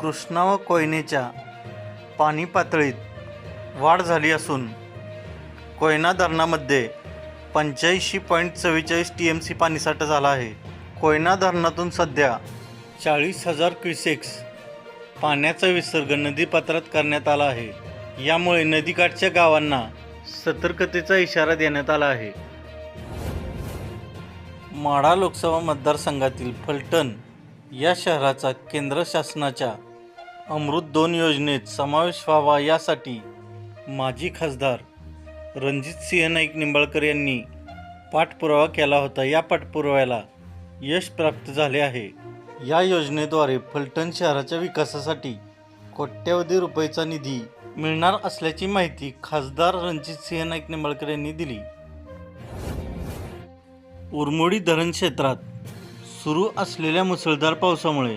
कृष्णा व कोयनेच्या पाणी पातळीत वाढ झाली असून कोयना धरणामध्ये पंच्याऐंशी पॉईंट चव्वेचाळीस टी एम सी पाणीसाठा झाला आहे. कोयना धरणातून सध्या चाळीस हजार क्युसेक्स पाण्याचा विसर्ग नदीपात्रात करण्यात आला आहे. यामुळे नदीकाठच्या गावांना सतर्कतेचा इशारा देण्यात आला आहे. माढा लोकसभा मतदारसंघातील फलटण या शहराचा केंद्र शासनाच्या अमृत दोन योजनेत समावेश व्हावा यासाठी माजी खासदार रणजितसिंह नाईक निंबाळकर यांनी पाठपुरावा केला होता. या पाठपुराव्याला यश प्राप्त झाले आहे. या योजनेद्वारे फलटण शहराच्या विकासासाठी कोट्यवधी रुपयेचा निधी मिळणार असल्याची माहिती खासदार रणजितसिंह नाईक निंबाळकर यांनी दिली. उरमोडी धरण क्षेत्रात सुरू असलेल्या मुसळधार पावसामुळे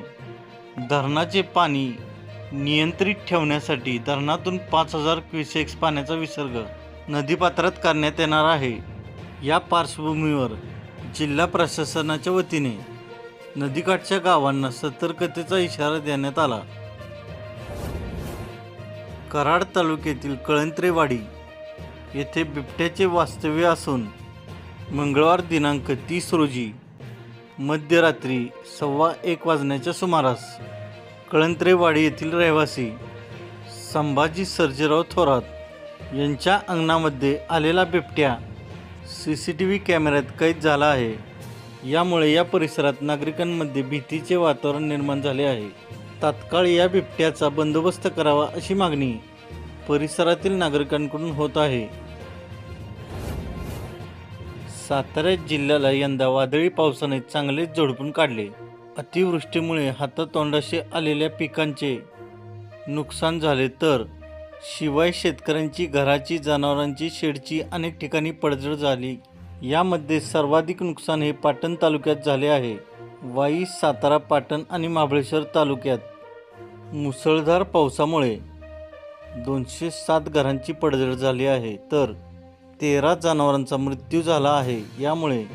धरणाचे पाणी नियंत्रित ठेवण्यासाठी धरणातून पाच हजार क्युसेक्स पाण्याचा विसर्ग नदीपात्रात करण्यात येणार आहे. या पार्श्वभूमीवर जिल्हा प्रशासनाच्या वतीने नदीकाठच्या गावांना सतर्कतेचा इशारा देण्यात आला. कराड तालुक्यातील कळंत्रेवाडी येथे बिबट्याचे वास्तव्य असून मंगळवार दिनांक तीस रोजी मध्यरात्री सव्वा एक वाजण्याच्या सुमारास कळंत्रेवाडी येथील रहिवासी संभाजी सर्जेराव थोरात यांच्या अंगणामध्ये आलेला बिबट्या सी सी टी व्ही कॅमेऱ्यात कैद झाला आहे. यामुळे या परिसरात नागरिकांमध्ये भीतीचे वातावरण निर्माण झाले आहे. तात्काळ या बिबट्याचा बंदोबस्त करावा अशी मागणी परिसरातील नागरिकांकडून होत आहे. सातारा जिल्ह्याला यंदा वादळी पावसाने चांगलेच झोडपून काढले. अतिवृष्टीमुळे हातातोंडाशी आलेल्या पिकांचे नुकसान झाले तर शिवाय शेतकऱ्यांची घराची जनावरांची शेडची अनेक ठिकाणी पडझड झाली. यामध्ये सर्वाधिक नुकसान हे पाटण तालुक्यात झाले आहे. वाई सातारा पाटण आणि महाबळेश्वर तालुक्यात. मुसळधार पावसामुळे दोनशे सात घरांची पडझड झाली आहे. तर तेरा जनावरांचा मृत्यू झाला आहे. यामुळे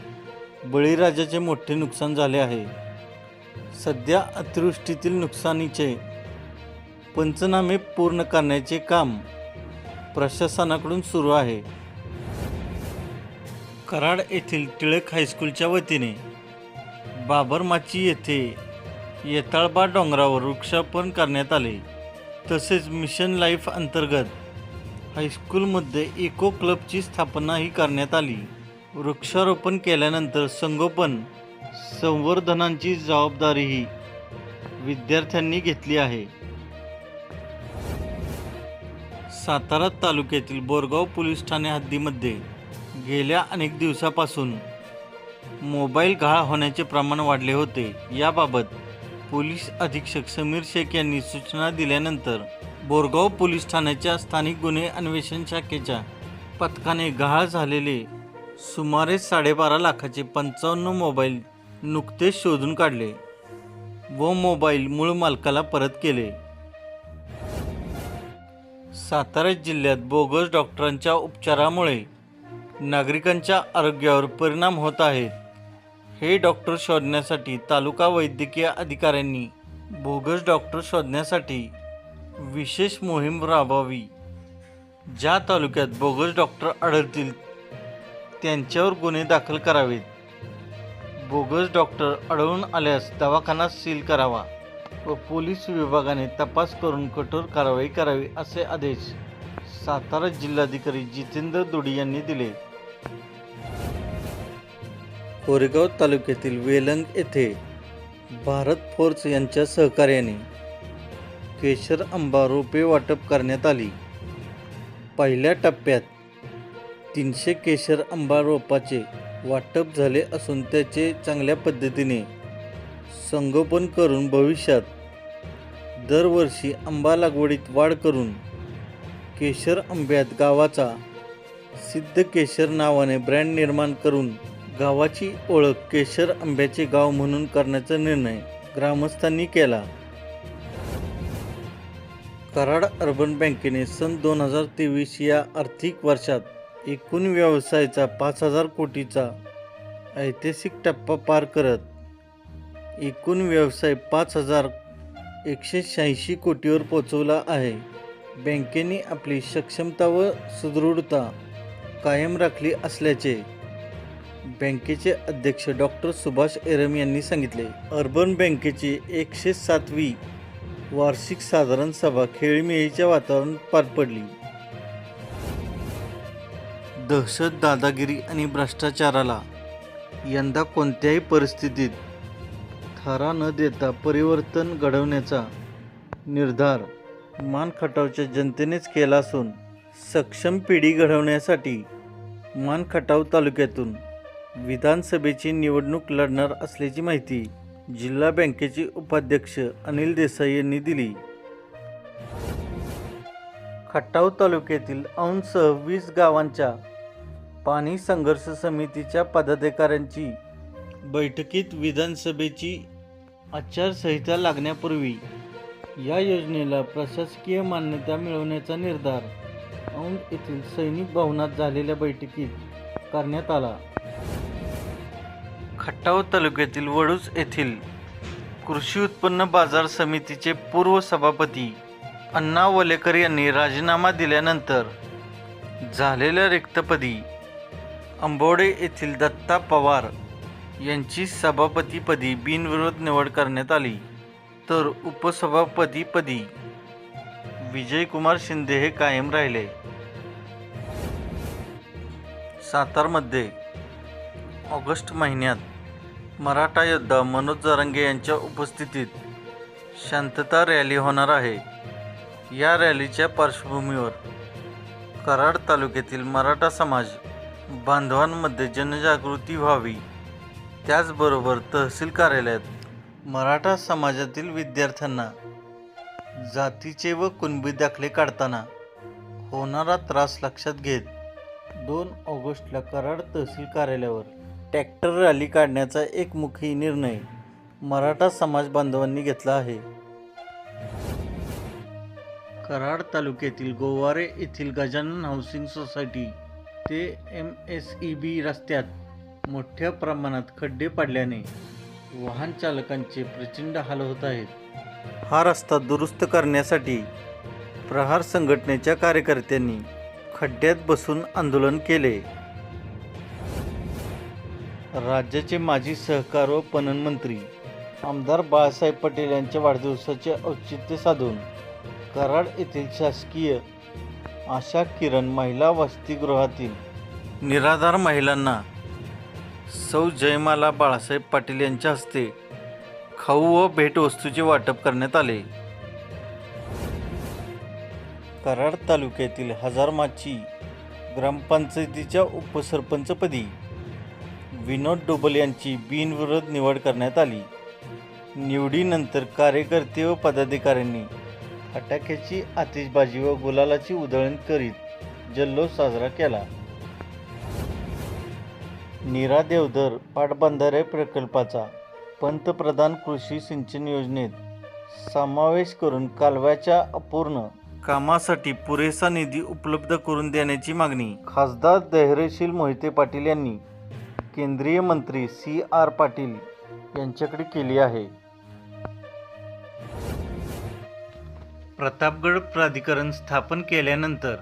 बळीराजाचे मोठे नुकसान झाले आहे. सध्या अतिवृष्टीतील नुकसानीचे पंचनामे पूर्ण करण्याचे काम प्रशासनाकडून सुरू आहे. कराड येथील टिळक हायस्कूलच्या वतीने बाबरमाची येथे येताळबा डोंगरावर वृक्षारोपण करण्यात आले. तसेच मिशन लाईफ अंतर्गत हायस्कूलमध्ये इको क्लबची स्थापनाही करण्यात आली. वृक्षारोपण केल्यानंतर संगोपन संवर्धनांची जबाबदारीही विद्यार्थ्यांनी घेतली आहे. सातारा तालुक्यातील बोरगाव पोलीस ठाणे हद्दीमध्ये गेल्या अनेक दिवसापासून मोबाईल गहाळ होण्याचे प्रमाण वाढले होते. याबाबत पोलीस अधीक्षक समीर शेख यांनी सूचना दिल्यानंतर बोरगाव पोलीस ठाण्याच्या स्थानिक गुन्हे अन्वेषण शाखेच्या पथकाने गहाळ झालेले सुमारे साडेबारा लाखाचे पंचावन्न मोबाईल नुकतेच शोधून काढले व मोबाईल मूळ मालकाला परत केले. सातारा जिल्ह्यात बोगस डॉक्टरांच्या उपचारामुळे नागरिकांच्या आरोग्यावर परिणाम होत आहेत हे डॉक्टर शोधण्यासाठी तालुका वैद्यकीय अधिकाऱ्यांनी बोगस डॉक्टर शोधण्यासाठी विशेष मोहीम राबवावी. ज्या तालुक्यात बोगस डॉक्टर आढळतील त्यांच्यावर गुन्हे दाखल करावेत. बोगस डॉक्टर आढळून आल्यास दवाखाना सील करावा व पोलीस विभागाने तपास करून कठोर कारवाई करावी असे आदेश सातारा जिल्हाधिकारी जितेंद्र दोडी यांनी दिले. कोरेगाव तालुक्यातील वेलंग येथे भारत फोर्स यांच्या सहकार्याने केशर आंबा रोपे वाटप करण्यात आली. पहिल्या टप्प्यात तीनशे केशर आंबा रोपाचे वाटप झाले असून त्याचे चांगल्या पद्धतीने संगोपन करून भविष्यात दरवर्षी आंबा लागवडीत वाढ करून केशर आंब्यात गावाचा सिद्ध केशर नावाने ब्रँड निर्माण करून गावाची ओळख केशर आंब्याचे गाव म्हणून करण्याचा निर्णय ग्रामस्थांनी केला. कराड अर्बन बँकेने सन दोन हजार तेवीस या आर्थिक वर्षात एकूण व्यवसायाचा पाच हजार कोटीचा ऐतिहासिक टप्पा पार करत एकूण व्यवसाय पाच हजार एकशे शहाऐंशी कोटीवर पोचवला आहे. बँकेने आपली सक्षमता व सुदृढता कायम राखली असल्याचे बँकेचे अध्यक्ष डॉक्टर सुभाष एरम यांनी सांगितले. अर्बन बँकेची एकशे सातवी वार्षिक साधारण सभा खेळीमेळीच्या वातावरणात पार पडली. दहशत दादागिरी आणि भ्रष्टाचाराला यंदा कोणत्याही परिस्थितीत थारा न देता परिवर्तन घडवण्याचा निर्धार मानखटावच्या जनतेनेच केला असून सक्षम पिढी घडवण्यासाठी मानखटाव तालुक्यातून विधानसभेची निवडणूक लढणार असल्याची माहिती जिल्हा बँकेचे उपाध्यक्ष अनिल देसाई यांनी दिली. खटाव तालुक्यातील अंश वीस गावांच्या पाणी संघर्ष समितीच्या पदाधिकाऱ्यांची बैठकीत विधानसभेची आचारसंहिता लागण्यापूर्वी या योजनेला प्रशासकीय मान्यता मिळवण्याचा निर्धार औंध येथील सैनिक भवनात झालेल्या बैठकीत करण्यात आला. खटाव तालुक्यातील वडूज येथील कृषी उत्पन्न बाजार समितीचे पूर्व सभापती अण्णा वलेकर यांनी राजीनामा दिल्यानंतर झालेल्या रिक्तपदी अंबोडे येथील दत्ता पवार यांची सभापतीपदी बिनविरोध निवड करण्यात आली. तर उपसभापतीपदी विजयकुमार शिंदे हे कायम राहिले. सातारमध्ये ऑगस्ट महिन्यात मराठा योद्धा मनोज जरांगे यांच्या उपस्थितीत शांतता रॅली होणार आहे. या रॅलीच्या पार्श्वभूमीवर कराड तालुक्यातील मराठा समाज बांधवांमध्ये जनजागृती व्हावी. त्याचबरोबर तहसील कार्यालयात मराठा समाजातील विद्यार्थ्यांना जातीचे व कुणबी दाखले काढताना होणारा त्रास लक्षात घेत दोन ऑगस्टला कराड तहसील कार्यालयावर ट्रॅक्टर रॅली काढण्याचा एकमुखी निर्णय मराठा समाज बांधवांनी घेतला आहे. कराड तालुक्यातील गोवारे येथील गजानन हाऊसिंग सोसायटी ते एम एस ई बी रस्त्यात मोठ्या प्रमाणात खड्डे पडल्याने वाहन चालकांचे प्रचंड हाल होत आहेत. हा रस्ता दुरुस्त करण्यासाठी प्रहार संघटनेच्या कार्यकर्त्यांनी खड्ड्यात बसून आंदोलन केले. राज्याचे माजी सहकार व पणन मंत्री आमदार बाळासाहेब पटेल यांच्या वाढदिवसाचे औचित्य साधून कराड येथील शासकीय आशा किरण महिला वसतिगृहातील निराधार महिलांना सौ जयमाला बाळासाहेब पाटील यांच्या हस्ते खाऊ व भेटवस्तूचे वाटप करण्यात आले. कराड तालुक्यातील हजारमाची ग्रामपंचायतीच्या उपसरपंचपदी विनोद डोबल यांची बिनविरोध निवड करण्यात आली. निवडीनंतर कार्यकर्ते व पदाधिकाऱ्यांनी फटाक्याची आतिषबाजी व गुलालाची उधळण करीत जल्लोष साजरा केला. नीरा देवधर पाटबंधारे प्रकल्पाचा पंतप्रधान कृषी सिंचन योजनेत समावेश करून कालव्याच्या अपूर्ण कामासाठी पुरेसा निधी उपलब्ध करून देण्याची मागणी. खासदार धैर्यशील मोहिते पाटील यांनी केंद्रीय मंत्री सी आर पाटील यांच्याकडे केली आहे. प्रतापगड प्राधिकरण स्थापन केल्यानंतर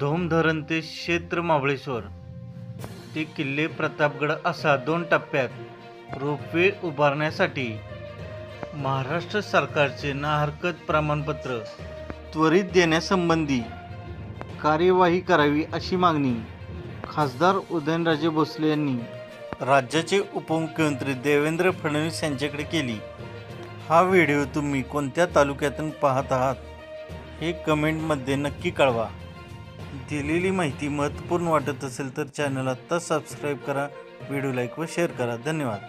धोम धरण ते क्षेत्र महाबळेश्वर ते किल्ले प्रतापगड असा दोन टप्प्यात रोपवे उभारण्यासाठी महाराष्ट्र सरकारचे ना हरकत प्रमाणपत्र त्वरित देण्यासंबंधी कार्यवाही करावी अशी मागणी खासदार उदयनराजे भोसले यांनी राज्याचे उपमुख्यमंत्री देवेंद्र फडणवीस यांच्याकडे केली. हा व्हिडिओ तुम्ही कोणत्या तालुक्यातून पाहत आहात हे कमेंटमध्ये नक्की कळवा. दिलेली माहिती महत्त्वपूर्ण वाटत असेल तर चॅनल आत्ता सबस्क्राईब करा व्हिडिओ लाईक व शेअर करा. धन्यवाद.